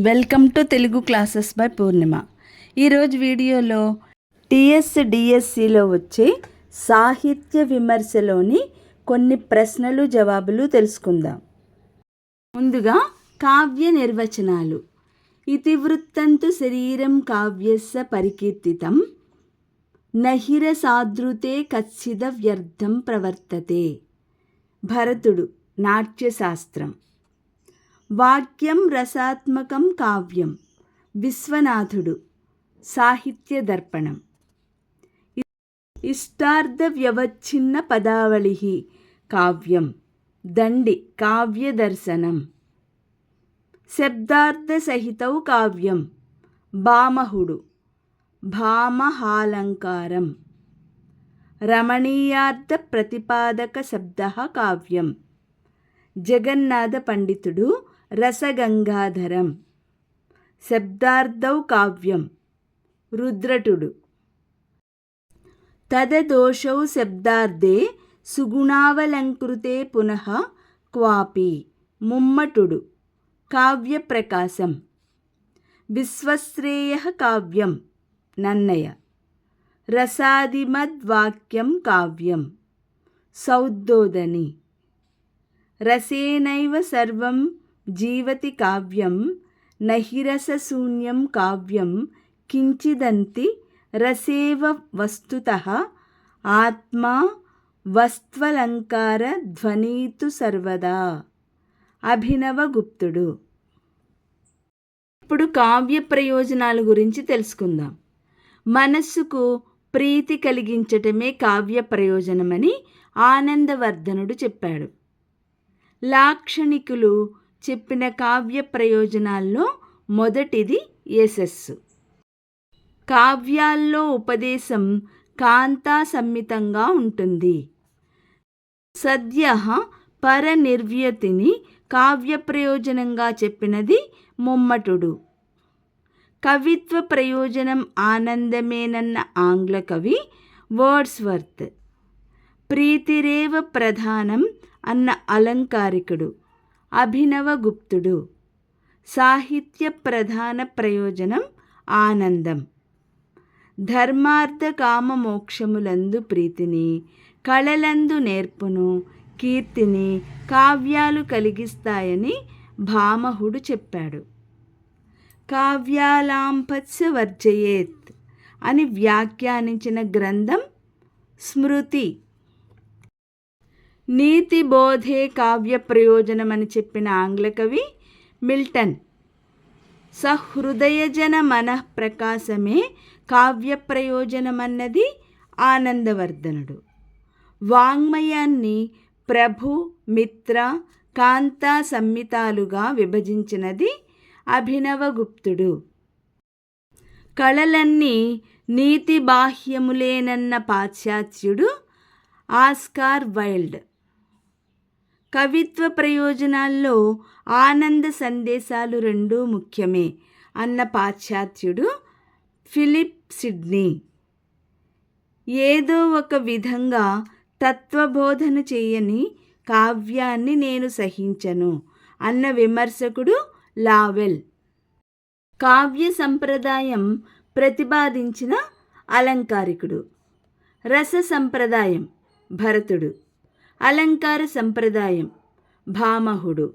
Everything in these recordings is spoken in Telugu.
Welcome to Telugu classes by Purnima. ఈరోజు వీడియోలో టిఎస్ డిఎస్సిలో వచ్చే సాహిత్య విమర్శలోని కొన్ని ప్రశ్నలు జవాబులు తెలుసుకుందాం. ముందుగా కావ్య నిర్వచనాలు. ఇతివృత్తంతు శరీరం కావ్యస్య పరికీర్తితం. నహిర సాదృతే కచ్చిద వ్యర్థం ప్రవర్తతే. భరతుడు నాట్యశాస్త్రం. వాక్యం రసాత్మకం కావ్యం. విశ్వనాథుడు. సాహిత్య దర్పణం. ఇష్టార్థ వ్యవచ్ఛిన్న పదావళి కావ్యం. దండి. కావ్యదర్శనం శబ్దార్థసహితౌ కావ్యం. భామహుడు భామహాలంకారం. రమణీయార్థ ప్రతిపాదక శబ్ద కావ్యం. జగన్నాథ పండితుడు రసగంగాధరం. శబ్దార్థౌ కావ్యం. రుద్రటుడు. తదదోషౌ శబ్దార్థే సుగుణావలంకృతే పునః క్వాపి. ముమ్మటుడు. కావ్యప్రకాశం. విశ్వశ్రేయ కావ్యం. నన్నయ. రసాదిమద్వాక్యం కావ్యం. సౌద్దోదని రసేనైవ సర్వం జీవతి కావ్యం నహిరసశూన్యం కావ్యం కించిదంతి రసేవ వస్తుత ఆత్మా వస్త్వలంకార ధ్వనీతు సర్వదా. అభినవగుప్తుడు ఇప్పుడు కావ్య ప్రయోజనాల గురించి తెలుసుకుందాం. మనస్సుకు ప్రీతి కలిగించటమే కావ్య ప్రయోజనమని ఆనందవర్ధనుడు చెప్పాడు. లాక్షణికులు చెప్పిన కావ్య ప్రయోజనాల్లో మొదటిది యశస్సు కావ్యాల్లో ఉపదేశం కాంతా సమ్మితంగా ఉంటుంది. సద్య పరనిర్వ్యతిని కావ్య ప్రయోజనంగా చెప్పినది ముమ్మటుడు. కవిత్వ ప్రయోజనం ఆనందమేనన్న ఆంగ్ల కవి వర్డ్స్వర్త్. ప్రీతిరేవ ప్రధానం అన్న అలంకారికుడు. అభినవగుప్తుడు సాహిత్య ప్రధాన ప్రయోజనం ఆనందం. ధర్మార్థ కామ మోక్షములందు ప్రీతిని కళలందు నేర్పును కీర్తిని కావ్యాలు కలిగిస్తాయని భామహుడు చెప్పాడు. కావ్యాలాంపత్స వర్జయేత్ అని వ్యాఖ్యానించిన గ్రంథం స్మృతి. నీతి బోధే కావ్య ప్రయోజనమని చెప్పిన ఆంగ్ల కవి మిల్టన్. సహృదయజన మనః ప్రకాశమే కావ్య ప్రయోజనమన్నది ఆనందవర్ధనుడు. వాంగ్మయాన్ని ప్రభు మిత్ర కాంతా సంహితాలుగా విభజించినది అభినవగుప్తుడు. కళలన్నీ నీతి బాహ్యములేనన్న పాశ్చాత్యుడు ఆస్కార్ వైల్డ్. కవిత్వ ప్రయోజనాల్లో ఆనంద సందేశాలు రెండూ ముఖ్యమే. అన్న పాశ్చాత్యుడు ఫిలిప్ సిడ్నీ. ఏదో ఒక విధంగా తత్వబోధన చేయని కావ్యాన్ని నేను సహించను అన్న విమర్శకుడు లావెల్. కావ్య సంప్రదాయం ప్రతిపాదించిన అలంకారికుడు. రస సంప్రదాయం భరతుడు. అలంకార సంప్రదాయం భామహుడు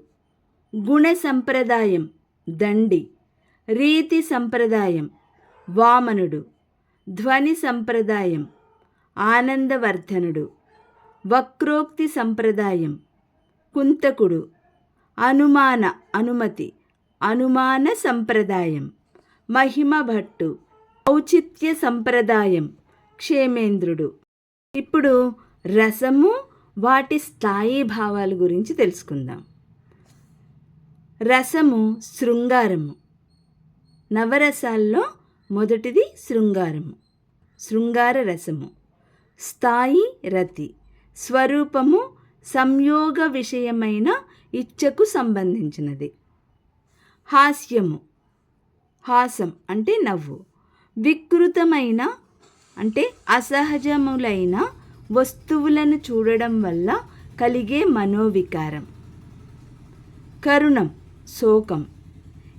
గుణ సంప్రదాయం దండి రీతి సంప్రదాయం వామనుడు ధ్వని సంప్రదాయం ఆనందవర్ధనుడు వక్రోక్తి సంప్రదాయం కుంతకుడు అనుమాన అనుమతి అనుమాన సంప్రదాయం మహిమ భట్టు ఔచిత్య సంప్రదాయం క్షేమేంద్రుడు. ఇప్పుడు రసము వాటి స్థాయి భావాల గురించి తెలుసుకుందాం. రసము శృంగారము. నవరసాల్లో మొదటిది శృంగారము. శృంగార రసము. స్థాయి రతి. స్వరూపము సంయోగ విషయమైన ఇచ్చకు సంబంధించినది. హాస్యము. హాసం అంటే నవ్వు. వికృతమైన అంటే అసహజములైన వస్తువులను చూడడం వల్ల కలిగే మనోవికారం. కరుణం శోకం.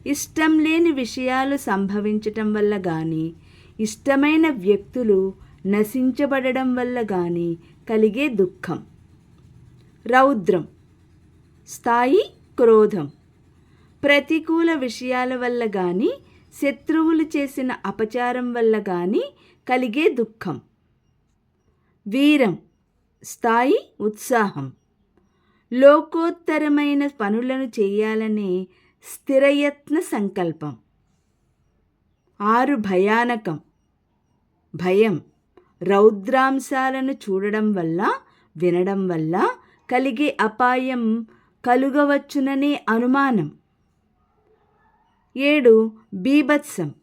ఇష్టం లేని విషయాలు సంభవించటం వల్ల కానీ ఇష్టమైన వ్యక్తులు నశించబడడం వల్ల కానీ కలిగే దుఃఖం. రౌద్రం. స్థాయి క్రోధం. ప్రతికూల విషయాల వల్ల కానీ శత్రువులు చేసిన అపచారం వల్ల కానీ కలిగే దుఃఖం. వీరం స్థాయి ఉత్సాహం. లోకోత్తరమైన పనులను చేయాలనే స్థిరయత్న సంకల్పం. ఆరు భయానకం. భయం రౌద్రాంశాలను చూడడం వల్ల వినడం వల్ల కలిగే అపాయం కలుగవచ్చుననే అనుమానం. ఏడు బీభత్సం.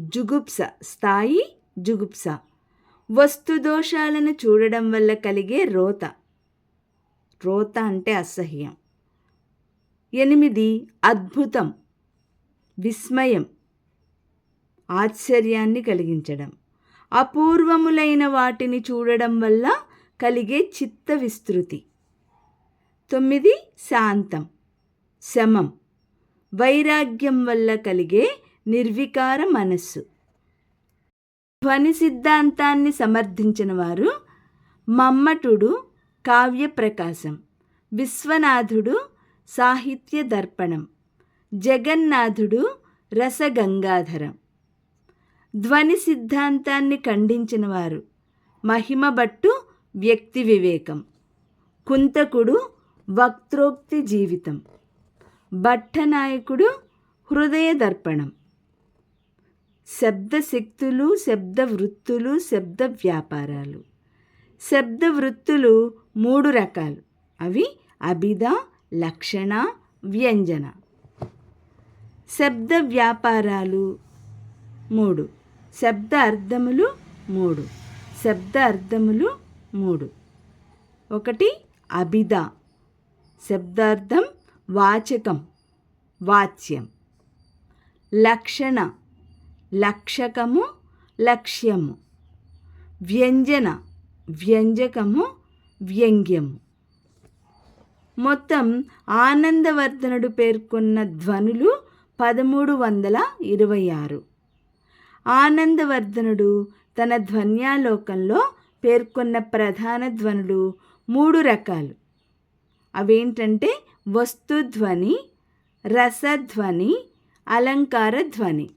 జుగుప్స స్థాయి జుగుప్స. వస్తుదోషాలను చూడడం వల్ల కలిగే రోత. రోత అంటే అసహ్యం. ఎనిమిది అద్భుతం. విస్మయం. ఆశ్చర్యాన్ని కలిగించడం. అపూర్వములైన వాటిని చూడడం వల్ల కలిగే చిత్త విస్తృతి. తొమ్మిది శాంతం. శమం. వైరాగ్యం వల్ల కలిగే నిర్వికార మనస్సు. ధ్వని సిద్ధాంతాన్ని సమర్థించిన వారు మమ్మటుడు కావ్యప్రకాశం విశ్వనాథుడు సాహిత్య దర్పణం జగన్నాథుడు రసగంగాధరం. ధ్వని సిద్ధాంతాన్ని ఖండించిన వారు మహిమభట్టు వ్యక్తి వివేకం కుంతకుడు వక్త్రోక్తి జీవితం భట్టనాయకుడు హృదయ దర్పణం. శబ్దశక్తులు శబ్ద వృత్తులు శబ్ద వ్యాపారాలు శబ్ద వృత్తులు మూడు రకాలు. అవి అభిధ లక్షణ వ్యంజన. శబ్ద వ్యాపారాలు మూడు. శబ్ద అర్థములు మూడు. శబ్ద అర్థములు మూడు. ఒకటి అభిధ. శబ్దార్థం వాచకం వాచ్యం. లక్షణ లక్షకము లక్ష్యము. వ్యంజన వ్యంజకము వ్యంగ్యము. మొత్తం ఆనందవర్ధనుడు పేర్కొన్న ధ్వనులు పదమూడు వందల ఇరవై ఆరు ఆనందవర్ధనుడు తన ధ్వన్యాలోకంలో పేర్కొన్న ప్రధాన ధ్వనులు మూడు రకాలు. అవేంటంటే వస్తుధ్వని రసధ్వని అలంకార ధ్వని